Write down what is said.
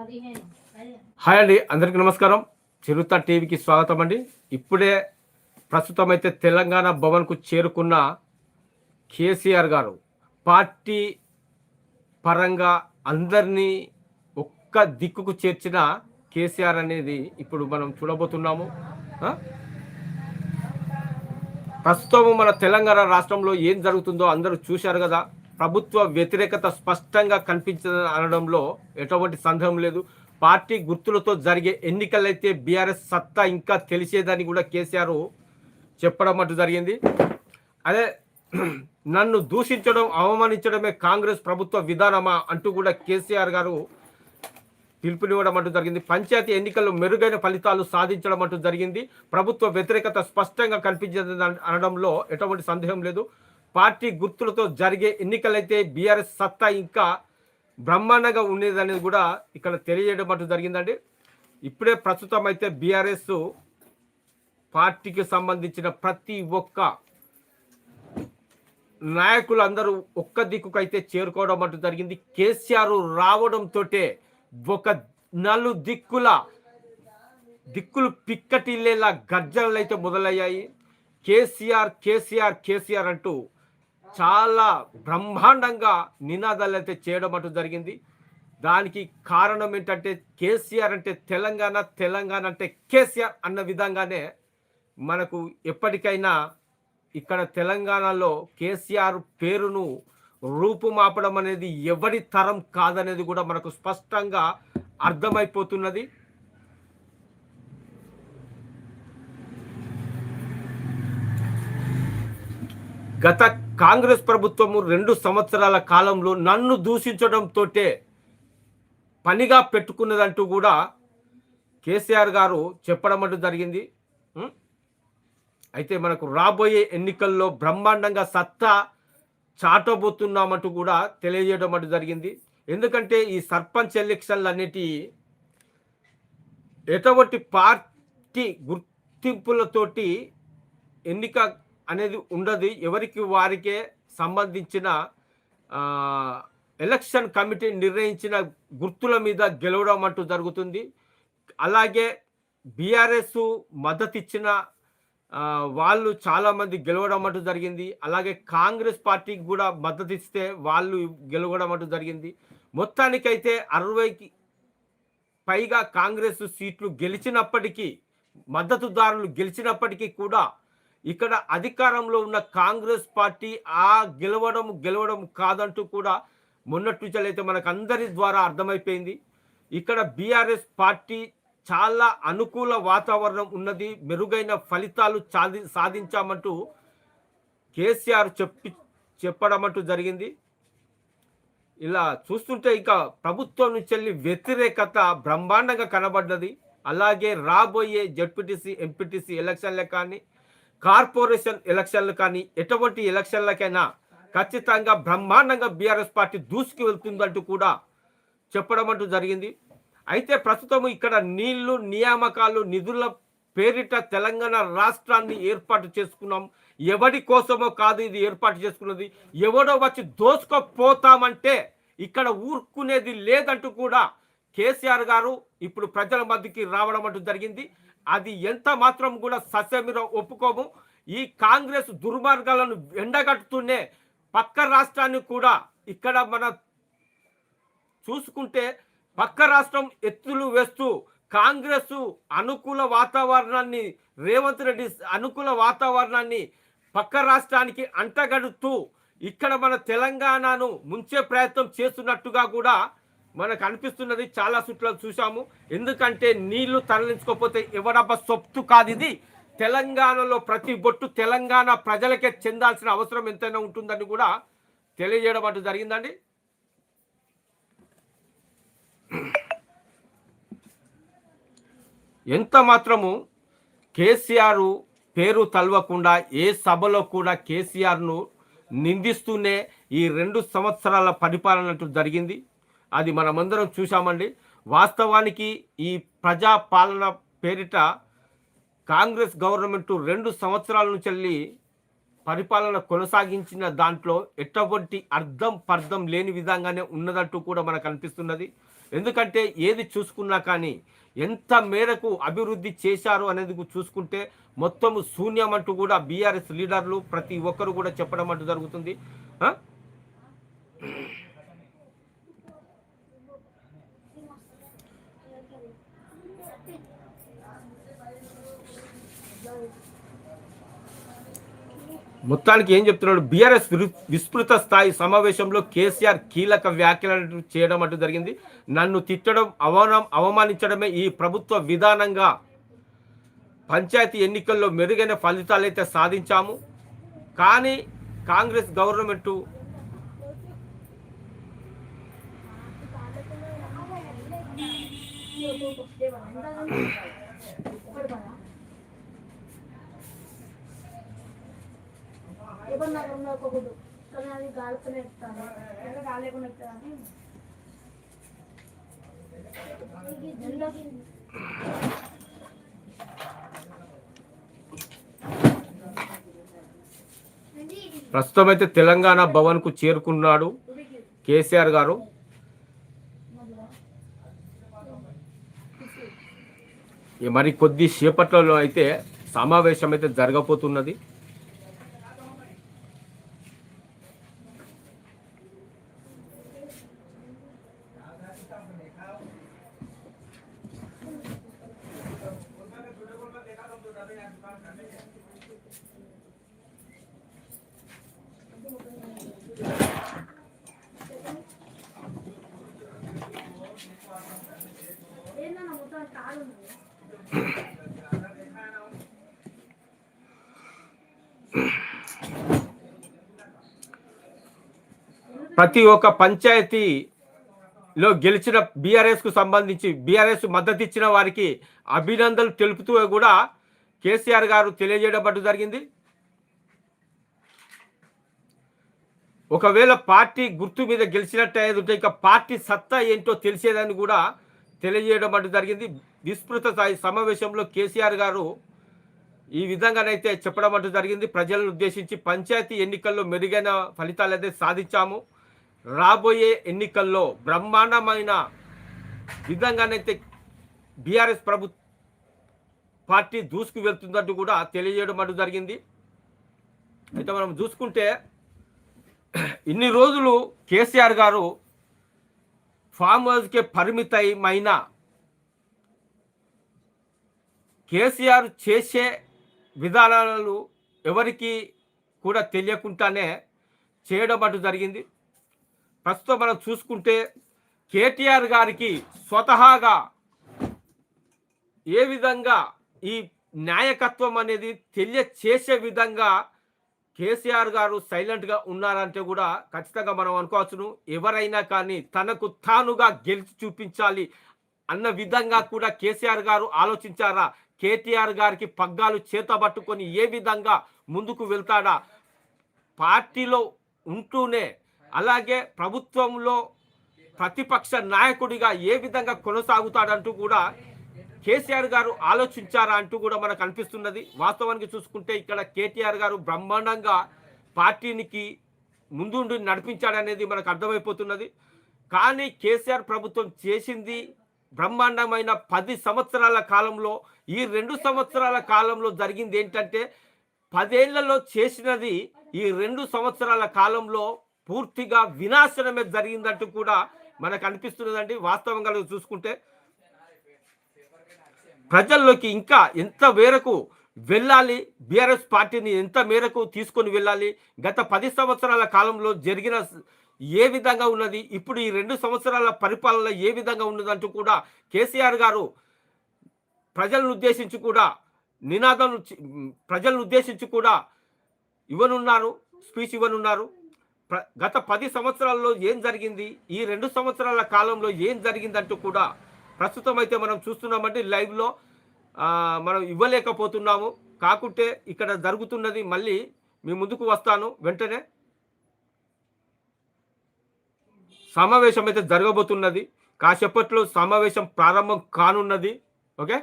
Hi అండి అందరికీ నమస్కారం. చిరుత టీవీకి స్వాగతం అండి. ఇప్పుడే ప్రస్తుతం అయితే తెలంగాణ భవన్కు చేరుకున్న కేసీఆర్ గారు పార్టీ పరంగా అందరినీ ఒక్క దిక్కుకు చేర్చిన కేసీఆర్ అనేది ఇప్పుడు మనం చూడబోతున్నాము. ప్రస్తుతం మన తెలంగాణ రాష్ట్రంలో ఏం జరుగుతుందో అందరూ చూశారు కదా. ప్రభుత్వ వ్యతిరేకత స్పష్టంగా కనిపించదని అనడంలో ఎటువంటి సందేహం లేదు. పార్టీ గుర్తులతో జరిగే ఎన్నికలైతే బీఆర్ఎస్ సత్తా ఇంకా తెలిసేదని కూడా కేసీఆర్ చెప్పడం అటు జరిగింది. అదే నన్ను దూషించడం అవమానించడమే కాంగ్రెస్ ప్రభుత్వ విధానమా అంటూ కూడా కేసీఆర్ గారు పిలుపునివ్వడం అంటూ జరిగింది. పంచాయతీ ఎన్నికల్లో మెరుగైన ఫలితాలు సాధించడం అంటూ జరిగింది. ప్రభుత్వ వ్యతిరేకత స్పష్టంగా కనిపించింది అనడంలో ఎటువంటి సందేహం లేదు. పార్టీ గుర్తులతో జరిగే ఎన్నికలైతే బీఆర్ఎస్ సత్తా ఇంకా బ్రహ్మాండంగా ఉండేదనేది కూడా ఇక్కడ తెలియజేయడం అంటూ జరిగిందండి. ఇప్పుడే ప్రస్తుతం అయితే బీఆర్ఎస్ పార్టీకి సంబంధించిన ప్రతి ఒక్క నాయకులు అందరూ ఒక్క దిక్కుకైతే చేరుకోవడం అంటూ జరిగింది. కేసీఆర్ రావడంతో ఒక నలు దిక్కుల దిక్కులు పిక్కటిల్లేలా గర్జనలు అయితే మొదలయ్యాయి. కేసీఆర్ కేసీఆర్ కేసీఆర్ అంటూ చాలా బ్రహ్మాండంగా నినాదాలు అయితే చేయడం అంటూ జరిగింది. దానికి కారణం ఏంటంటే కేసీఆర్ అంటే తెలంగాణ తెలంగాణ అంటే కేసీఆర్ అన్న విధంగానే మనకు ఎప్పటికైనా ఇక్కడ తెలంగాణలో కేసీఆర్ పేరును రూపుమాపడం అనేది ఎవరి తరం కాదనేది కూడా మనకు స్పష్టంగా అర్థమైపోతున్నది. గత కాంగ్రెస్ ప్రభుత్వము రెండు సంవత్సరాల కాలంలో నన్ను దూషించడంతో పనిగా పెట్టుకున్నదంటూ కూడా కేసీఆర్ గారు చెప్పడం అంటూ జరిగింది. అయితే మనకు రాబోయే ఎన్నికల్లో బ్రహ్మాండంగా సత్తా చాటబోతున్నామంటూ కూడా తెలియజేయడం అంటూ జరిగింది. ఎందుకంటే ఈ సర్పంచ్ ఎలక్షన్లు అనేటి ఎటువంటి పార్టీ గుర్తింపులతోటి ఎన్నిక అనేది ఉండదు. ఎవరికి వారికే సంబంధించిన ఎలక్షన్ కమిటీ నిర్ణయించిన గుర్తుల మీద గెలవడం అంటూ జరుగుతుంది. అలాగే బీఆర్ఎస్ మద్దతు ఇచ్చిన వాళ్ళు చాలామంది గెలవడం అంటూ జరిగింది. అలాగే కాంగ్రెస్ పార్టీకి కూడా మద్దతు ఇస్తే వాళ్ళు గెలవడం అంటూ జరిగింది. మొత్తానికైతే అరవైకి పైగా కాంగ్రెస్ సీట్లు గెలిచినప్పటికీ మద్దతుదారులు గెలిచినప్పటికీ కూడా ఇక్కడ అధికారంలో ఉన్న కాంగ్రెస్ పార్టీ ఆ గెలవడం గెలవడం కాదంటూ కూడా మొన్నటి నుంచి మనకు అందరి ద్వారా అర్థమైపోయింది. ఇక్కడ బీఆర్ఎస్ పార్టీ చాలా అనుకూల వాతావరణం ఉన్నది మెరుగైన ఫలితాలు సాధి సాధించామంటూ కేసీఆర్ చెప్పి చెప్పడం అంటూ జరిగింది. ఇలా చూస్తుంటే ఇక ప్రభుత్వం నుంచి వెళ్ళి వ్యతిరేకత బ్రహ్మాండంగా కనబడ్డది. అలాగే రాబోయే జడ్పీటీసీ ఎంపీటీసీ ఎలక్షన్లే కానీ కార్పొరేషన్ ఎలక్షన్లు కానీ ఎటువంటి ఎలక్షన్లకైనా ఖచ్చితంగా బ్రహ్మాండంగా బీఆర్ఎస్ పార్టీ దూసుకు వెళ్తుందంటూ కూడా చెప్పడం అంటూ జరిగింది. అయితే ప్రస్తుతం ఇక్కడ నీళ్ళు నియామకాలు నిధుల పేరిట తెలంగాణ రాష్ట్రాన్ని ఏర్పాటు చేసుకున్నాం. ఎవడి కోసమో కాదు ఇది ఏర్పాటు చేసుకున్నది. ఎవడో వచ్చి దోసుకోపోతామంటే ఇక్కడ ఊరుకునేది లేదంటూ కూడా కేసీఆర్ గారు ఇప్పుడు ప్రజల మధ్యకి రావడం అంటూ జరిగింది. అది ఎంత మాత్రం కూడా సస్యమిర ఒప్పుకోము. ఈ కాంగ్రెస్ దుర్మార్గాలను ఎండగట్టుతూనే పక్క రాష్ట్రాన్ని కూడా ఇక్కడ మన చూసుకుంటే పక్క రాష్ట్రం ఎత్తులు వేస్తూ కాంగ్రెస్ అనుకూల వాతావరణాన్ని రేవంత్ రెడ్డి అనుకూల వాతావరణాన్ని పక్క రాష్ట్రానికి అంటగడుతూ ఇక్కడ మన తెలంగాణను ముంచే ప్రయత్నం చేస్తున్నట్టుగా కూడా మనకు అనిపిస్తున్నది చాలా సుట్ల చూసాము ఎందుకంటే నీళ్ళు తరలించుకోకపోతే ఎవడబ్బ సొత్తు కాదు ఇది తెలంగాణలో ప్రతి బొట్టు తెలంగాణ ప్రజలకే చెందాల్సిన అవసరం ఎంతైనా ఉంటుందని కూడా తెలియజేయడం అటు జరిగిందండి. ఎంత మాత్రము కేసీఆర్ పేరు తలవకుండా ఏ సభలో కూడా కేసీఆర్ను నిందిస్తూనే ఈ రెండు సంవత్సరాల పరిపాలన జరిగింది. అది మనమందరం చూసామండి వాస్తవానికి ఈ ప్రజా పాలన పేరిట కాంగ్రెస్ గవర్నమెంట్ రెండు సంవత్సరాల నుంచి పరిపాలన కొనసాగించిన దాంట్లో ఎటువంటి అర్థం పర్థం లేని విధంగానే ఉన్నదంటూ కూడా మనకు అనిపిస్తున్నది. ఎందుకంటే ఏది చూసుకున్నా కానీ ఎంత మేరకు అభివృద్ధి చేశారు అనేది చూసుకుంటే మొత్తం శూన్యం అంటూ కూడా బీఆర్ఎస్ లీడర్లు ప్రతి ఒక్కరు కూడా చెప్పడం అంటూ జరుగుతుంది. మొత్తానికి ఏం చెప్తున్నాడు? బీఆర్ఎస్ విస్తృత స్థాయి సమావేశంలో కేసీఆర్ కీలక వ్యాఖ్యలు చేయడం అంటూ జరిగింది. నన్ను తిట్టడం అవమానం అవమానించడమే ఈ ప్రభుత్వ విధానంగా పంచాయతీ ఎన్నికల్లో మెరుగైన ఫలితాలైతే సాధించాము. కానీ కాంగ్రెస్ గవర్నమెంటు ఏమన్నా ఉండకూడదు కానీ అది గాలితోనే ఎక్కుతాను. ఎక్కడ గాలి లేకుండా ఎక్కుతాను ప్రస్తుతం అయితే తెలంగాణ భవన్కు చేరుకున్నాడు కేసీఆర్ గారు. మరి కొద్ది సేపట్లలో అయితే సమావేశం అయితే జరగబోతున్నది. ప్రతి ఒక్క పంచాయతీలో గెలిచిన బీఆర్ఎస్కు సంబంధించి బీఆర్ఎస్ మద్దతు ఇచ్చిన వారికి అభినందనలు తెలుపుతూ కూడా కేసీఆర్ గారు తెలియజేయడం జరిగింది. ఒకవేళ పార్టీ గుర్తు మీద గెలిచినట్టు ఉంటే ఇక పార్టీ సత్తా ఏంటో తెలిసేదని కూడా తెలియజేయడం అంటూ జరిగింది. విస్తృత స్థాయి సమావేశంలో కేసీఆర్ గారు ఈ విధంగానైతే చెప్పడం అంటూ జరిగింది. ప్రజలను ఉద్దేశించి పంచాయతీ ఎన్నికల్లో మెరుగైన ఫలితాలు అయితే సాధించాము. రాబోయే ఎన్నికల్లో బ్రహ్మాండమైన విధంగానైతే బీఆర్ఎస్ ప్రభుత్వం పార్టీ దూసుకు వెళ్తుందంటూ కూడా తెలియజేయడం అంటూ జరిగింది. అయితే మనం చూసుకుంటే ఇన్ని రోజులు కేసీఆర్ గారు ఫామ్ హౌస్కే పరిమితమైన కేసీఆర్ చేసే విధానాలు ఎవరికి కూడా తెలియకుండానే చేయడం అటు జరిగింది. ప్రస్తుతం మనం చూసుకుంటే కేటీఆర్ గారికి స్వతహాగా ఏ విధంగా ఈ నాయకత్వం అనేది తెలియచేసే విధంగా కేసీఆర్ గారు సైలెంట్గా ఉన్నారంటే కూడా ఖచ్చితంగా మనం అనుకోవచ్చును ఎవరైనా కానీ తనకు తానుగా గెలిచి చూపించాలి అన్న విధంగా కూడా కేసీఆర్ గారు ఆలోచించారా? కేటీఆర్ గారికి పగ్గాలు చేత పట్టుకొని ఏ విధంగా ముందుకు వెళ్తాడా? పార్టీలో ఉంటూనే అలాగే ప్రభుత్వంలో ప్రతిపక్ష నాయకుడిగా ఏ విధంగా కొనసాగుతాడంటూ కూడా కేసీఆర్ గారు ఆలోచించారా అంటూ కూడా మనకు అనిపిస్తున్నది. వాస్తవానికి చూసుకుంటే ఇక్కడ కేటీఆర్ గారు బ్రహ్మాండంగా పార్టీనికి ముందుండి నడిపించాడనేది మనకు అర్థమైపోతున్నది. కానీ కేసీఆర్ ప్రభుత్వం చేసింది బ్రహ్మాండమైన పది సంవత్సరాల కాలంలో. ఈ రెండు సంవత్సరాల కాలంలో జరిగింది ఏంటంటే పదేళ్ళలో చేసినది ఈ రెండు సంవత్సరాల కాలంలో పూర్తిగా వినాశనమే జరిగిందంటూ కూడా మనకు అనిపిస్తున్నదండి. వాస్తవంగా చూసుకుంటే ప్రజల్లోకి ఇంకా ఎంత మేరకు వెళ్ళాలి? బీఆర్ఎస్ పార్టీని ఎంత మేరకు తీసుకొని వెళ్ళాలి? గత పది సంవత్సరాల కాలంలో జరిగిన ఏ విధంగా ఉన్నది? ఇప్పుడు ఈ రెండు సంవత్సరాల పరిపాలన ఏ విధంగా ఉన్నదంటూ కూడా కేసీఆర్ గారు ప్రజలను ఉద్దేశించి కూడా నినాదం ప్రజలను ఉద్దేశించి కూడా ఇవ్వనున్నారు స్పీచ్ ఇవ్వనున్నారు. ప్ర- గత పది సంవత్సరాల్లో ఏం జరిగింది? ఈ రెండు సంవత్సరాల కాలంలో ఏం జరిగిందంటూ కూడా ప్రస్తుతం అయితే మనం చూస్తున్నామంటే లైవ్లో మనం ఇవ్వలేకపోతున్నాము. కాకుంటే ఇక్కడ జరుగుతున్నది మళ్ళీ మీ ముందుకు వస్తాను. వెంటనే సమావేశం అయితే జరగబోతున్నది. కాసేపట్లో సమావేశం ప్రారంభం కానున్నది. ఓకే?